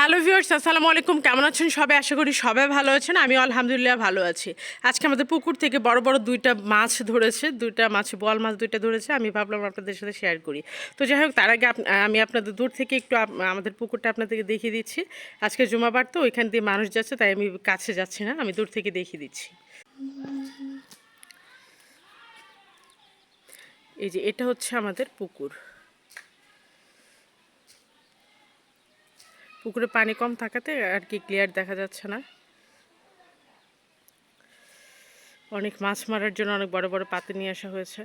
Hello viewers, আসসালামু আলাইকুম। কেমন আছেন সবাই? আশা করি সবাই ভালো আছেন। আমি আলহামদুলিল্লাহ ভালো আছি। আজকে আমাদের পুকুর থেকে বড় বড় দুইটা মাছ ধরেছে, দুইটা মাছ বল মাছ দুইটা ধরেছে। আমি ভাবলাম আপনাদের সাথে শেয়ার করি। তো যাই হোক, তার আগে আমি আপনাদের দূর থেকে একটু আমাদের পুকুরটা আপনাদেরকে দেখিয়ে দিচ্ছি। আজকে জুমাবার তো, ওইখান দিয়ে মানুষ যাচ্ছে, তাই আমি কাছে যাচ্ছি না, আমি দূর থেকে দেখিয়ে দিচ্ছি। এই যে, এটা হচ্ছে আমাদের পুকুর। পুকুরে পানি কম থাকাতে আর কি ক্লিয়ার দেখা যাচ্ছে না। অনেক মাছ মারার জন্য অনেক বড় বড় পাতে নিয়ে আসা হয়েছে।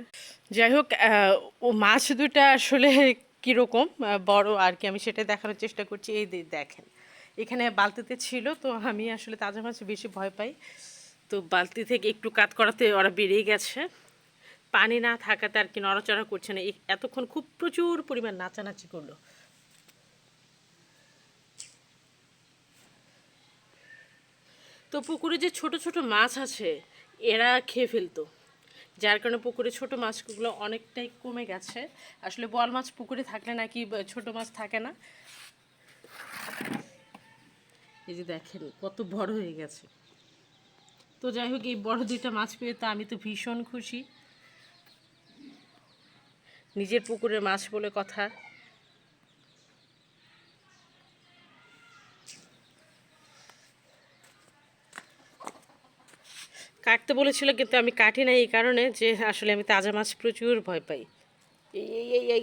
যাই হোক ও মাছ দুটা আসলে কীরকম বড় আর কি, আমি সেটা দেখানোর চেষ্টা করছি। এই দেখেন, এখানে বালতিতে ছিল, তো আমি আসলে তাজা মাছ বেশি ভয় পাই। তো বালতি থেকে একটু কাত করাতে ওরা বেরিয়ে গেছে। পানি না থাকাতে আর কি নড়াচড়া করছে না। এতক্ষণ খুব প্রচুর পরিমাণ নাচানাচি করল। তো পুকুরে যে ছোট ছোট মাছ আছে, এরা খেয়ে ফেলতো। যার কারণে পুকুরে ছোট মাছগুলো অনেকটাই কমে গেছে। আসলে বল মাছ পুকুরে থাকলে নাকি ছোট মাছ থাকে না। এই যে দেখেন, কত বড় হয়ে গেছে। তো যাই হোক, এই বড় দুইটা মাছ পেয়ে তো আমি তো ভীষণ খুশি। নিজের পুকুরের মাছ বলে কথা। কাটতে বলেছিল কিন্তু আমি কাটি না এই কারণে যে আসলে আমি তাজা মাছ প্রচুর ভয় পাই এই এই এই এই